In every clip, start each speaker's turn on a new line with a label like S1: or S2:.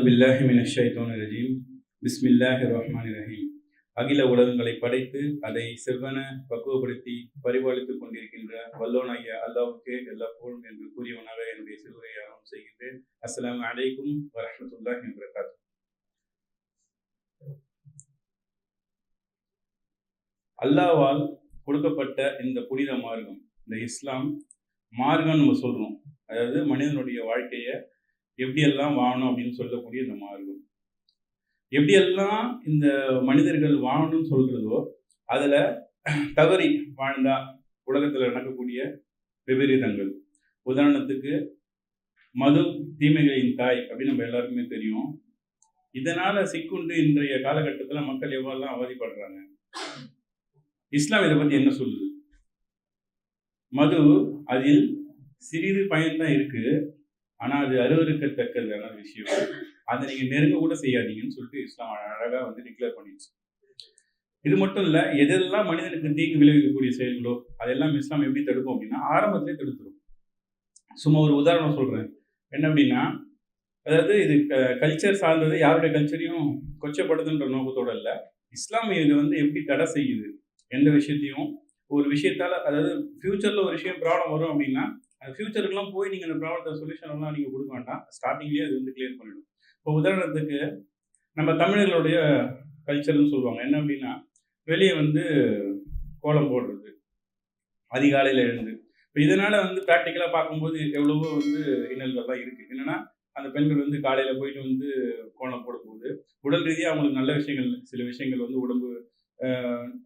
S1: அவுது பில்லாஹி மின ஷைத்தோன் ரஜீம் பிஸ்மில்லாஹி ரஹ்மான் ரஹீம் அகில உலகங்களை படைத்து அதை செவ்வன பக்குவப்படுத்தி பரிபாலித்துக் கொண்டிருக்கின்ற வல்லோன் ஐயா அல்லாவுக்கு எல்லா போலும் என்று கூறியவனாக என்னுடைய சிறுவரை ஆரம்பம் செய்கின்றேன். அஸ்லாம் அலைக்கும் வரஹ்மத்துல்லாஹி வபரகாத்துஹு. அல்லாவால் கொடுக்கப்பட்ட இந்த புனித மார்க்கம் இந்த இஸ்லாம் மார்க்கம் நம்ம சொல்றோம். அதாவது மனிதனுடைய வாழ்க்கையை எப்படியெல்லாம் வாழணும் அப்படின்னு சொல்லக்கூடிய இந்த மார்க்கம் எப்படியெல்லாம் இந்த மனிதர்கள் வாழணும்னு சொல்கிறதோ அதில் தவறி வாழ்ந்தா உலகத்தில் நடக்கக்கூடிய விபரீதங்கள். உதாரணத்துக்கு மது தீமைகளின் தாய் அப்படின்னு நம்ம எல்லாருக்குமே தெரியும். இதனால் சிக்குண்டு இன்றைய காலகட்டத்தில் மக்கள் எவ்வளவுலாம் அவதிப்படுறாங்க? இஸ்லாம் இதை பற்றி என்ன சொல்லுது? மது அதில் சிறிது பயன்தான் இருக்குது ஆனால் அது அருவருக்கத்தக்கதான விஷயம். அதை நீங்கள் நெருங்க கூட செய்யாதீங்கன்னு சொல்லிட்டு இஸ்லாம் அழகாக வந்து டிக்ளேர் பண்ணிடுச்சு. இது மட்டும் இல்லை எதெல்லாம் மனிதனுக்கு தீங்கு விளைவிக்கக்கூடிய செயல்களோ அதெல்லாம் இஸ்லாம் எப்படி தடுக்கும் அப்படின்னா ஆரம்பத்திலே தடுத்துரும். சும்மா ஒரு உதாரணம் சொல்கிறேன் என்ன அப்படின்னா அதாவது இது கல்ச்சர் சார்ந்தது யாருடைய கல்ச்சரையும் கொச்சப்படுதுன்ற நோக்கத்தோட இல்லை இஸ்லாம் இது வந்து எப்படி தடை செய்யுது? எந்த விஷயத்தையும் ஒரு விஷயத்தால் அதாவது ஃப்யூச்சரில் ஒரு விஷயம் ப்ராப்ளம் வரும் அப்படின்னா ஃபியூச்சருக்குலாம் போய் நீங்கள் அந்த ப்ராப்ளத்தை சொல்யூஷன் எல்லாம் நீங்கள் கொடுக்க வேண்டாம். ஸ்டார்டிங்லேயே அது வந்து கிளியர் பண்ணிடும். இப்போ உதாரணத்துக்கு நம்ம தமிழர்களுடைய கல்ச்சர்னு சொல்லுவாங்க. என்ன அப்படின்னா வெளியே வந்து கோலம் போடுறது அதிகாலையில் எழுந்து. இப்போ இதனால் வந்து ப்ராக்டிக்கலாக பார்க்கும்போது எவ்வளவோ வந்து இன்னல்கள்லாம் இருக்குது என்னென்னா அந்த பெண்கள் வந்து காலையில் போயிட்டு வந்து கோலம் போடும்போது உடல் ரீதியாக அவங்களுக்கு நல்ல விஷயங்கள் சில விஷயங்கள் வந்து உடம்பு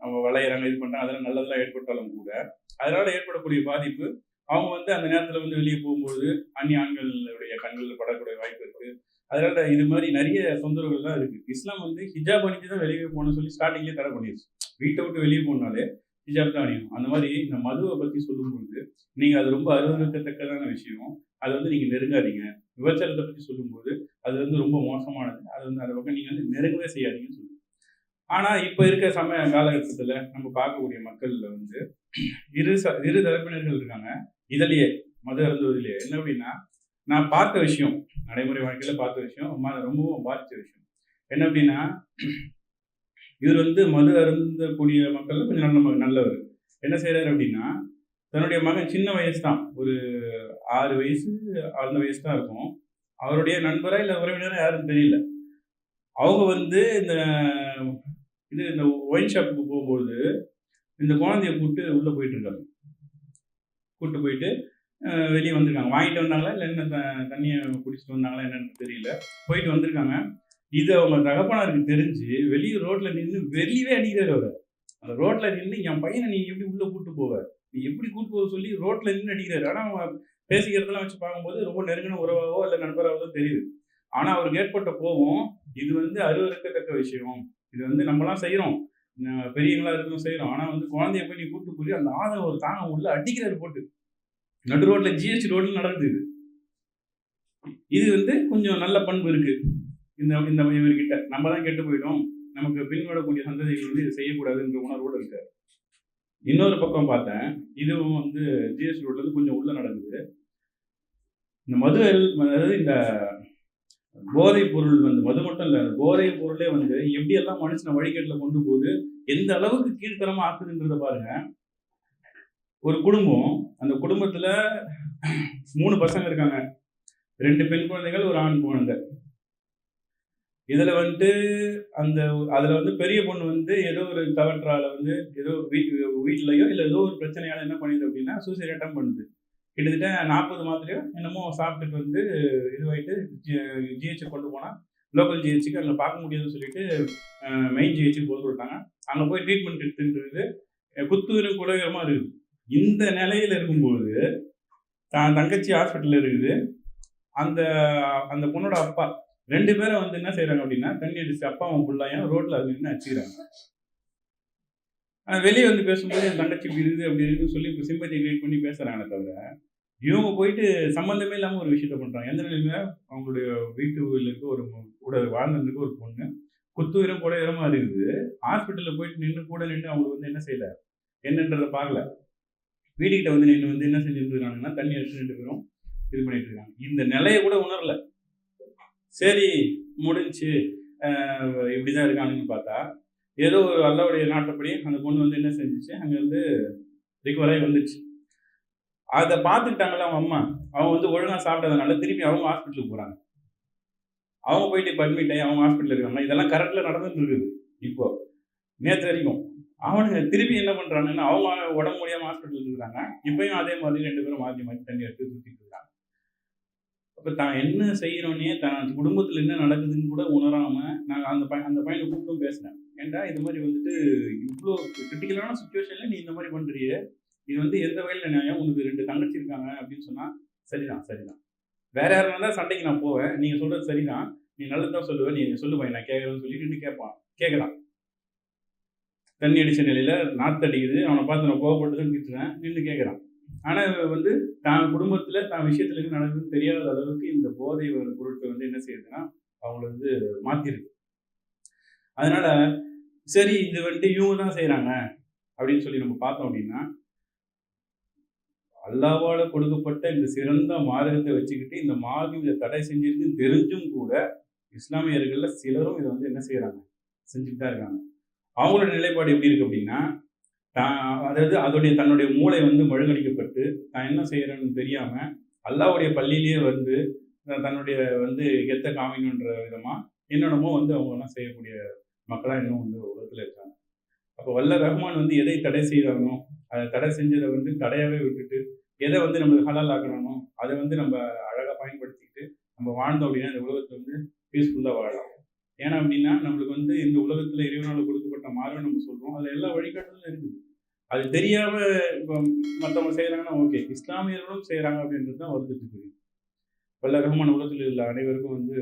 S1: அவங்க வளையிறாங்க இது பண்ணுறாங்க அதெல்லாம் நல்லதெல்லாம் ஏற்பட்டாலும் கூட அதனால் ஏற்படக்கூடிய பாதிப்பு அவங்க வந்து அந்த நேரத்தில் வந்து வெளியே போகும்போது அந்நிய ஆண்களுடைய கண்களில் படக்கூடிய வாய்ப்பு இருக்கு. அதனால இது மாதிரி நிறைய தொந்தரவுகள் தான் இருக்கு. இஸ்லாம் வந்து ஹிஜாப் அணிஞ்சு தான் வெளியே போகணும்னு சொல்லி ஸ்டார்டிங்லேயே தடை பண்ணிடுச்சு வீட்டை விட்டு வெளியே போனாலே ஹிஜாப் தான் அணியும் அந்த மாதிரி இந்த மதுவை பற்றி சொல்லும்போது நீங்கள் அது ரொம்ப அருவருக்கத்தக்கதான விஷயம். அதை வந்து நீங்கள் நெருங்காதீங்க. விபச்சாரத்தை பற்றி சொல்லும்போது அது வந்து ரொம்ப மோசமானது. அது வந்து அதை பக்கம் நீங்கள் வந்து நெருங்கவே செய்யாதீங்கன்னு சொல்லுங்க. ஆனால் இப்போ இருக்க சமய காலகட்டத்தில் நம்ம பார்க்கக்கூடிய மக்களில் வந்து இரு ச இரு தரப்பினர்கள் இருக்காங்க. இதுலயே மது அருந்துவதிலேயே என்ன அப்படின்னா நான் பார்த்த விஷயம் நடைமுறை வாழ்க்கையில் பார்த்த விஷயம் ரொம்பவும் பாதித்த விஷயம். என்ன அப்படின்னா இவர் வந்து மது அருந்தக்கூடிய மக்கள் கொஞ்சம் நல்ல நல்லவர். என்ன செய்யறாரு அப்படின்னா தன்னுடைய மகன் சின்ன வயசு தான் ஒரு ஆறு வயசு அந்த வயசு தான் இருக்கும். அவருடைய நண்பரா இல்லை உறவினராக யாரும் தெரியல. அவங்க வந்து இந்த இது இந்த ஒயின் ஷாப்புக்கு போகும்போது இந்த குழந்தைய கூப்பிட்டு உள்ளே போயிட்டு இருக்காங்க. கூப்பிட்டு போயிட்டு வெளியே வந்திருக்காங்க. வாங்கிட்டு வந்தாங்களா? இல்லை என்ன த தண்ணியை குடிச்சிட்டு வந்தாங்களா என்னன்னு தெரியல. போயிட்டு வந்திருக்காங்க. இது அவங்க தகப்பனாருக்கு தெரிஞ்சு வெளியே ரோட்ல நின்று வெளியவே அடிக்கிறாரு அவர். அந்த ரோட்ல நின்று என் பையனை நீ எப்படி உள்ள கூட்டு போவ? நீ எப்படி கூட்டு போக சொல்லி ரோட்ல நின்று அடிக்கிறாரு. ஆனால் அவங்க பேசிக்கிறதெல்லாம் வச்சு பார்க்கும்போது ரொம்ப நெருங்கின உறவாவோ இல்லை நண்பராகவோ தெரியுது. ஆனா அவருக்கு ஏற்பட்ட கோபம் இது வந்து அருவறுக்கத்தக்க விஷயம். இது வந்து நம்மலாம் செய்யறோம் பெரியவங்களா இருக்கணும் செய்யறோம். ஆனா வந்து குழந்தைய போய் நீ கூட்டு போய் அந்த ஆதரவு ஒரு தாங்க உள்ள அடிக்கிறாரு போட்டு. நடு ரோட்ல ஜிஎஸ்டி ரோட்ல நடக்குது. இது வந்து கொஞ்சம் நல்ல பண்பு இருக்கு. இந்த இந்த இவர்கிட்ட. நம்ம தான் கெட்டு போயிடும் நமக்கு பின்வரக்கூடிய சந்ததிகள் வந்து இதை செய்யக்கூடாதுன்ற உணர்வோடு இருக்காரு. இன்னொரு பக்கம் பார்த்தேன். இதுவும் வந்து ஜிஎஸ்டி ரோட்ல இருந்து கொஞ்சம் உள்ள நடக்குது. இந்த மது அதாவது இந்த போதைப் பொருள் வந்து மது மட்டும் இல்லை போதை பொருளே வந்து எப்படியெல்லாம் மனுஷனை வழிகேட்டில் கொண்டு போகுது எந்த அளவுக்கு கீழ்த்தரமா ஆக்குதுன்றத பாருங்க. ஒரு குடும்பம் அந்த குடும்பத்துல மூணு பசங்க இருக்காங்க. ரெண்டு பெண் குழந்தைகள் ஒரு ஆண் குழந்தை. இதுல வந்துட்டு அந்த அதுல வந்து பெரிய பொண்ணு வந்து ஏதோ ஒரு தவற்றால வந்து ஏதோ வீட்டு வீட்லயோ இல்லை ஏதோ ஒரு பிரச்சனையால என்ன பண்ணுது அப்படின்னா சூசைட் அட்டம் பண்ணுது. கிட்டத்தட்ட நாற்பது மாத்திரையோ என்னமோ சாப்பிட்டுட்டு வந்து இதுவாயிட்டு ஜிஹெச் கொண்டு போனால் லோக்கல் ஜிஹெச்சுக்கு அங்கே பார்க்க முடியாதுன்னு சொல்லிட்டு மெயின் ஜிஹெச்சுக்கு போக சொல்லிட்டாங்க அங்கே போய் ட்ரீட்மெண்ட் எடுத்துன்றது குத்துவிரும் குலகரமாக இருக்குது இந்த நிலையில் இருக்கும்போது தான் தங்கச்சி ஹாஸ்பிட்டலில் இருக்குது. அந்த அந்த பொண்ணோட அப்பா ரெண்டு பேரும் வந்து என்ன செய்கிறாங்க அப்படின்னா தண்ணி அடிச்சு அப்பாவும் பிள்ளையும் ரோட்டில் அது நின்று அடிச்சுக்கிறாங்க. வெளியே வந்து பேசும்போது என் தங்கச்சி விருது இருக்குது சொல்லி இப்போ சிம்பத்தி கிரியேட் பண்ணி பேசுகிறாங்களே தவிர இவங்க போயிட்டு சம்மந்தமே இல்லாமல் ஒரு விஷயத்த பண்ணுறாங்க எந்த நிலைமையில அவங்களுடைய வீட்டுல இருக்க ஒரு கூட வாழ்ந்ததுக்கு ஒரு பொண்ணு குத்து உயரம் கூட உயரமாக இருக்குது ஹாஸ்பிட்டலில் போயிட்டு நின்று கூட நின்று அவங்களுக்கு வந்து என்ன செய்யல? என்னன்றதை பார்க்கல. வீட்டுக்கிட்ட வந்து நின்று வந்து என்ன செஞ்சுட்டு தண்ணி அடிச்சு ரெண்டு பேரும் இது பண்ணிட்டு இருக்காங்க. இந்த நிலையை கூட உணரல. சரி முடிஞ்சு இப்படிதான் இருக்கானுன்னு பார்த்தா ஏதோ ஒரு அல்லாவுடைய நாட்டப்படி அந்த பொண்ணு வந்து என்ன செஞ்சுச்சு? அங்கே வந்து ரிகவர் ஆகி வந்துச்சு. அதை பார்த்துக்கிட்டாங்கல்ல அவங்க அம்மா. அவங்க வந்து ஒழுங்காக சாப்பிட்டதுனால திருப்பி அவங்க ஹாஸ்பிட்டலுக்கு போகிறாங்க அவங்க போயிட்டு இப்போ அட்மிட் ஆகி அவங்க ஹாஸ்பிட்டலில் இருக்காங்க. இதெல்லாம் கரெக்டில் நடந்துட்டு இருக்குது. இப்போ நேற்று வரைக்கும் அவனுங்க திருப்பி என்ன பண்றானுன்னு அவங்க உடம்பு முடியாமல் ஹாஸ்பிட்டலில் இருக்காங்க. இப்பயும் அதே மாதிரி ரெண்டு பேரும் மாற்றி மாற்றி தண்ணி எடுத்து சுற்றிட்டு இருக்காங்க. இப்போ தான் என்ன செய்யறோன்னே தான் குடும்பத்தில் என்ன நடக்குதுன்னு கூட உணராம நான் அந்த பையன் அந்த பையனை கூப்பிட்டும் பேசினேன். ஏன்டா இது மாதிரி வந்துட்டு இவ்வளோ கிரிட்டிக்கலான சுச்சுவேஷன்ல நீ இந்த மாதிரி பண்ணுறிய இது வந்து எந்த வகையில் நியாயம்? உனக்கு ரெண்டு தங்கச்சி இருக்காங்க அப்படின்னு சொன்னால் சரிதான் சரிதான். வேற யாரும் தான் சண்டைக்கு நான் போவேன். நீங்கள் சொல்றது சரிதான். நீ நல்லதுதான் சொல்லுவேன் நீ சொல்லு பையன் நான் கேட்கறேன்னு சொல்லி நின்று கேட்பான். கேட்கலாம். தண்ணி அடிச்ச நிலையில் நாற்று அடிக்குது அவனை பார்த்து நான் கோவப்பட்டதுன்னு திட்டுறேன். நின்று கேட்குறான். ஆனா வந்து தான் குடும்பத்துல தான் விஷயத்துல என்ன நடக்குதுன்னு தெரியாத அளவுக்கு இந்த போதை பொருட்கள் வந்து என்ன செய்யுதுன்னா அவங்கள வந்து மாத்திருக்கு. அதனால சரி இது வந்துட்டு இவங்க தான் செய்யறாங்க அப்படின்னு சொல்லி நம்ம பார்த்தோம் அப்படின்னா அல்லாவால கொடுக்கப்பட்ட இந்த சிறந்த மார்க்கத்தை வச்சுக்கிட்டு இந்த மார்க்கம் இதை தடை செஞ்சிருக்குன்னு தெரிஞ்சும் கூட இஸ்லாமியர்கள்ல சிலரும் இதை வந்து என்ன செய்யறாங்க செஞ்சுட்டு தான் இருக்காங்க. அவங்களோட நிலைப்பாடு எப்படி இருக்கு அப்படின்னா அதாவது அதோடைய தன்னுடைய மூளை வந்து மழுங்கடிக்கப்பட்டு நான் என்ன செய்யறேன்னு தெரியாம அல்லாவுடைய பள்ளியிலேயே வந்து தன்னுடைய வந்து கெத்த காமிங்கன்ற விதமா என்னென்னமோ வந்து அவங்கெல்லாம் செய்யக்கூடிய மக்களா இன்னும் வந்து உலகத்துல இருக்காங்க. அப்போ வல்ல ரஹ்மான் வந்து எதை தடை செய்தானோ அதை தடை செஞ்சதை வந்து தடையாகவே விட்டுட்டு எதை வந்து நம்ம ஹலால் ஆக்கணுமோ அதை வந்து நம்ம அழகாக பயன்படுத்திக்கிட்டு நம்ம வாழ்ந்தோம் அப்படின்னா இந்த உலகத்தை வந்து பீஸ்ஃபுல்லாக வாழலாம். ஏன்னா அப்படின்னா நம்மளுக்கு வந்து இந்த உலகத்துல இறைவனால கொடுக்கப்பட்ட மார்க்கம் நம்ம சொல்றோம். அதுல எல்லா வழிகாட்டலும் இருக்குது. அது தெரியாம இப்போ மற்றவங்க செய்யறாங்கன்னா ஓகே. இஸ்லாமியர்களும் செய்யறாங்க அப்படின்றது தான் வருத்தத்துக்கு இருக்குது வல்ல ரஹ்மான் உலகத்தில் உள்ள அனைவருக்கும் வந்து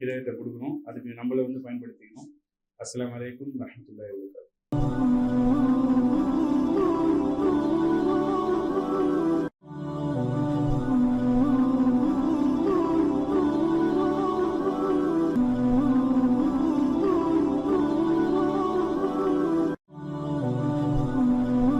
S1: இதயத்தை கொடுக்கணும். அதுக்கு நம்மளை வந்து பயன்படுத்திக்கணும். அஸ்லாம் வலைக்கும் வரஹ்மத்துல்லாஹி வபரகாத்துஹு.